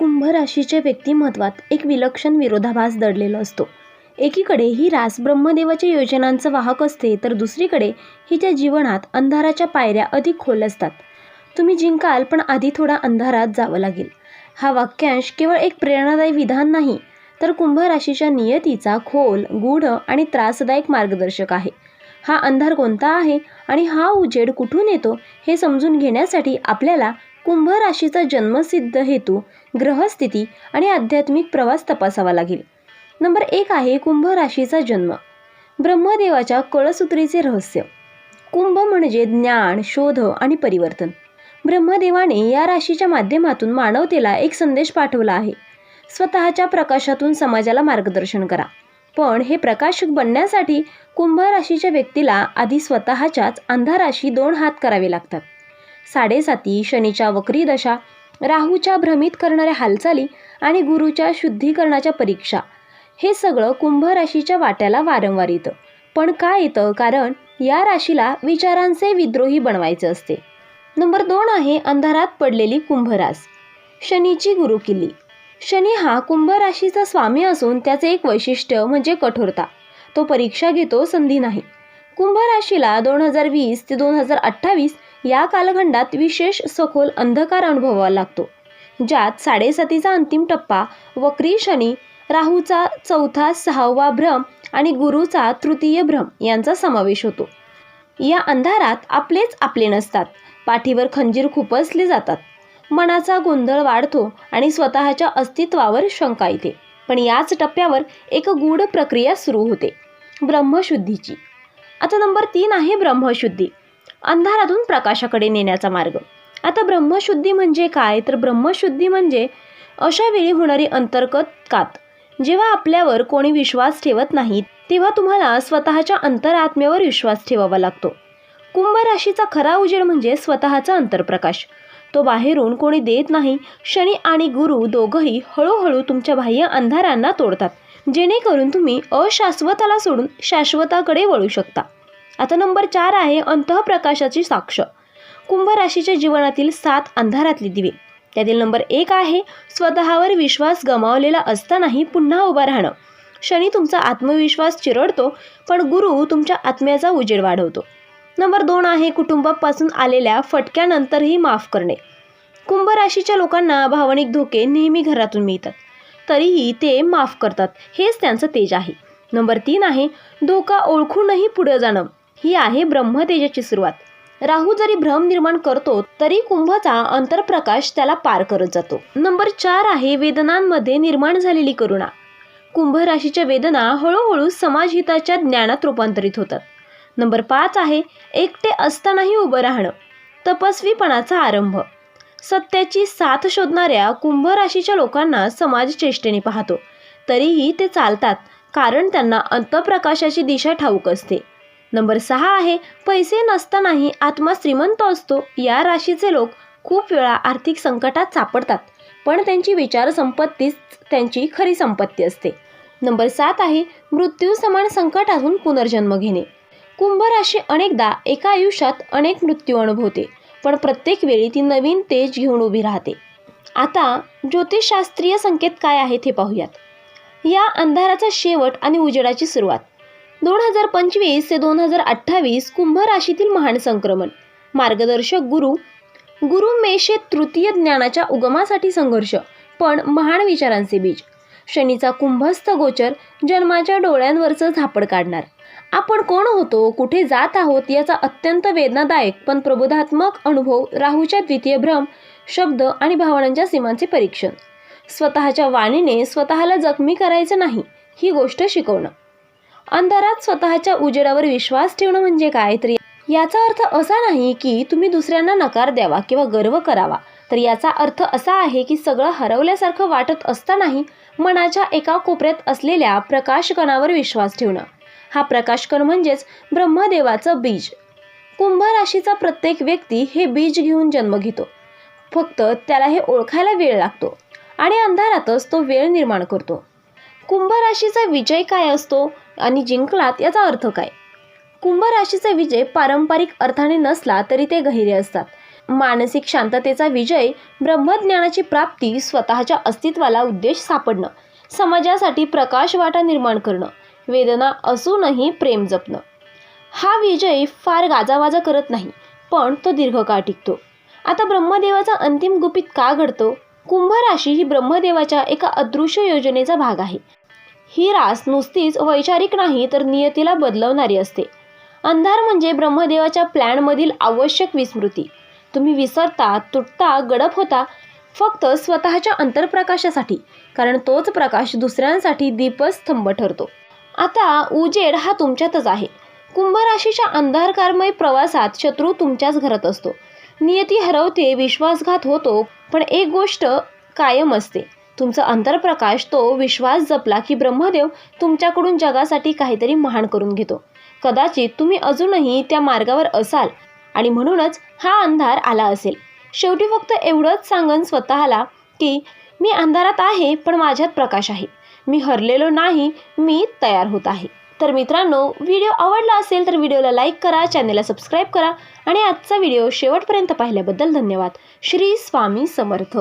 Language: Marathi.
कुंभ राशीच्या व्यक्तिमत्वात एक विलक्षण विरोधाभास दडलेला असतो. एकीकडे ही रास ब्रह्मदेवाच्या योजनांचं वाहक असते तर दुसरीकडे हिच्या जीवनात अंधाराच्या पायऱ्या अधिक खोल असतात. तुम्ही जिंकाल पण आधी थोडा अंधारात जावं लागेल. हा वाक्यांश केवळ एक प्रेरणादायी विधान नाही तर कुंभ राशीच्या नियतीचा खोल गूढ आणि त्रासदायक मार्गदर्शक आहे. हा अंधार कोणता आहे आणि हा उजेड कुठून येतो हे समजून घेण्यासाठी आपल्याला कुंभ राशीचा जन्मसिद्ध हेतू ग्रहस्थिती आणि आध्यात्मिक प्रवास तपासावा लागेल. नंबर एक आहे कुंभ राशीचा जन्म. ब्रह्मदेवाच्या कळसूत्रीचे रहस्य. कुंभ म्हणजे ज्ञान शोध आणि परिवर्तन. ब्रह्मदेवाने या राशीच्या माध्यमातून मानवतेला एक संदेश पाठवला आहे. स्वतःच्या प्रकाशातून समाजाला मार्गदर्शन करा. पण हे प्रकाशक बनण्यासाठी कुंभ राशीच्या व्यक्तीला आधी स्वतःच्याच अंधाराशी दोन हात करावे लागतात. साडेसाती शनीच्या वक्री दशा राहूच्या भ्रमित करणाऱ्या हालचाली आणि गुरुच्या शुद्धीकरणाच्या परीक्षा हे सगळं कुंभ राशीच्या वाट्याला वारंवार येतं. पण का येतं? कारण या राशीला विचारांचे विद्रोही बनवायचे असते. नंबर दोन आहे अंधारात पडलेली कुंभरास शनीची गुरुकिल्ली. शनी हा कुंभ राशीचा स्वामी असून त्याचे एक वैशिष्ट्य म्हणजे कठोरता. तो परीक्षा घेतो संधी नाही. कुंभ राशीला दोन हजार वीस ते दोन हजार अठ्ठावीस या कालखंडात विशेष सखोल अंधकार अनुभवावा लागतो ज्यात साडेसातीचा अंतिम टप्पा वक्री शनी राहूचा चौथा सहावा भ्रम आणि गुरुचा तृतीय भ्रम यांचा समावेश होतो. या अंधारात आपलेच आपले नसतात पाठीवर खंजीर खुपसले जातात. मनाचा गोंधळ वाढतो आणि स्वतःच्या अस्तित्वावर शंका येते पण याच टप्प्यावर एक गूढ प्रक्रिया सुरू होते ब्रह्मशुद्धीची. आता नंबर तीन आहे ब्रह्मशुद्धी. अंधारातून प्रकाशाकडे नेण्याचा मार्ग. आता ब्रह्मशुद्धी म्हणजे काय? तर ब्रह्मशुद्धी म्हणजे अशा वेळी होणारी अंतर्गत कात. जेव्हा आपल्यावर कोणी विश्वास ठेवत नाही तेव्हा तुम्हाला स्वतःच्या अंतरात्म्यावर विश्वास ठेवावा लागतो. कुंभ राशीचा खरा उजेड म्हणजे स्वतःचा अंतरप्रकाश. तो बाहेरून कोणी देत नाही शनी आणि गुरु दोघंही हळूहळू तुमच्या बाह्य अंधारांना तोडतात जेणेकरून तुम्ही अशाश्वताला सोडून शाश्वताकडे वळू शकता. आता नंबर चार आहे अंतःप्रकाशाची साक्ष. कुंभ राशीच्या जीवनातील सात अंधारातली दिवे. त्यातील नंबर एक आहे स्वतःवर विश्वास गमावलेला असतानाही पुन्हा उभा राहणं. शनी तुमचा आत्मविश्वास चिरडतो पण गुरु तुमच्या आत्म्याचा उजेड वाढवतो. नंबर दोन आहे कुटुंबापासून आलेल्या फटक्यानंतरही माफ करणे. कुंभ राशीच्या लोकांना भावनिक धोके नेहमी घरातून मिळतात. तरीही ते माफ करतात हेच त्यांचं तेज आहे. नंबर तीन आहे धोका ओळखूनही पुढे जाणं. ही आहे ब्रह्मतेजाची सुरुवात. राहू जरी भ्रम निर्माण करतो तरी कुंभचा अंतरप्रकाश त्याला पार करत जातो. नंबर चार आहे वेदनांमध्ये निर्माण झालेली करुणा. कुंभ राशीच्या वेदना हळूहळू समाजहिताच्या ज्ञानात रूपांतरित होतात. नंबर पाच आहे एकटे असतानाही उभं राहणं तपस्वीपणाचा आरंभ. सत्याची साथ शोधणाऱ्या कुंभ राशीच्या लोकांना समाज चेष्टेने पाहतो तरीही ते चालतात कारण त्यांना अंतप्रकाशाची दिशा ठाऊक असते. नंबर सहा आहे पैसे नसतानाही आत्मा श्रीमंत असतो. या राशीचे लोक खूप वेळा आर्थिक संकटात सापडतात पण त्यांची विचारसंपत्तीच त्यांची खरी संपत्ती असते. नंबर सात आहे मृत्यू समान संकटातून पुनर्जन्म घेणे. कुंभ राशी अनेकदा एका आयुष्यात अनेक मृत्यू अनुभवते पण प्रत्येक वेळी ती नवीन तेज घेऊन उभी राहते. आता ज्योतिषशास्त्रीय संकेत काय आहेत हे पाहूयात. या अंधाराचा शेवट आणि उजेडाची सुरुवात. दोन हजार पंचवीस ते दोन हजार अठ्ठावीस कुंभ राशीतील महान संक्रमण. मार्गदर्शक गुरु. गुरु मेषे तृतीय ज्ञानाच्या उगमासाठी संघर्ष पण महान विचारांचे बीज. शनीचा कुंभस्थ गोचर जन्माच्या डोळ्यांवरचं झापड काढणार. आपण कोण होतो कुठे जात आहोत याचा अत्यंत वेदनादायक पण प्रबोधात्मक अनुभव राहूच्या द्वितीय भ्रम शब्द आणि भावनांच्या सीमांचे परीक्षण. स्वतःच्या वाणीने स्वतःला जखमी करायचं नाही ही गोष्ट शिकवणं. अंधारात स्वतःच्या उजेडावर विश्वास ठेवणं म्हणजे काय तर याचा अर्थ असा नाही की तुम्ही दुसऱ्यांना नकार द्यावा किंवा गर्व करावा. तर याचा अर्थ असा आहे की सगळं हरवल्यासारखं वाटत असतानाही मनाच्या एका कोपऱ्यात असलेल्या प्रकाशकणावर विश्वास ठेवणं. हा प्रकाशकण म्हणजेच ब्रह्मदेवाचं बीज. कुंभ राशीचा प्रत्येक व्यक्ती हे बीज घेऊन जन्म घेतो. फक्त त्याला हे ओळखायला वेळ लागतो आणि अंधारातच तो वेळ निर्माण करतो. कुंभ राशीचा विजय काय असतो आणि जिंकलात याचा अर्थ काय? कुंभ राशीचा विजय पारंपरिक अर्थाने नसला तरी ते गहिरे असतात. मानसिक शांततेचा विजय ब्रह्मज्ञानाची प्राप्ती स्वतःच्या अस्तित्वाला उद्देश सापडणं समाजासाठी प्रकाश वाटा निर्माण करणं वेदना असूनही प्रेम जपणं. हा विजय फार गाजावाजा करत नाही पण तो दीर्घकाळ टिकतो. आता ब्रह्मदेवाचा अंतिम गुपित का घडतो? कुंभ राशी ही ब्रह्मदेवाच्या एका अदृश्य योजनेचा भाग आहे. ही रास नुसतीच वैचारिक नाही तर नियतीला बदलवणारी असते. अंधार म्हणजे ब्रह्मदेवाच्या प्लॅनमधील आवश्यक विस्मृती. तुम्ही विसरता तुटता गडप होता फक्त स्वतःच्या अंतरप्रकाशासाठी कारण तोच प्रकाश दुसऱ्यांसाठी दीपस्तंभ ठरतो. आता उजेड हा तुमच्यातच आहे. कुंभ राशीच्या अंधारकारमय प्रवासात शत्रू तुमच्याच घरात असतो. नियती हरवते विश्वासघात होतो पण एक गोष्ट कायम असते. तुमचा अंतरप्रकाश तो विश्वास जपला की ब्रह्मदेव तुमच्याकडून जगासाठी काहीतरी महान करून घेतो. कदाचित तुम्ही अजूनही त्या मार्गावर असाल आणि म्हणूनच हा अंधार आला असेल. शेवटी फक्त एवढंच सांगन स्वतःला की मी अंधारात आहे पण माझ्यात प्रकाश आहे. मी हरलेलो नाही मी तयार होत आहे. तर मित्रांनो व्हिडिओ आवडला असेल तर व्हिडिओला लाईक करा चॅनेलला सबस्क्राईब करा आणि आजचा व्हिडिओ शेवटपर्यंत पाहिल्याबद्दल धन्यवाद. श्री स्वामी समर्थ.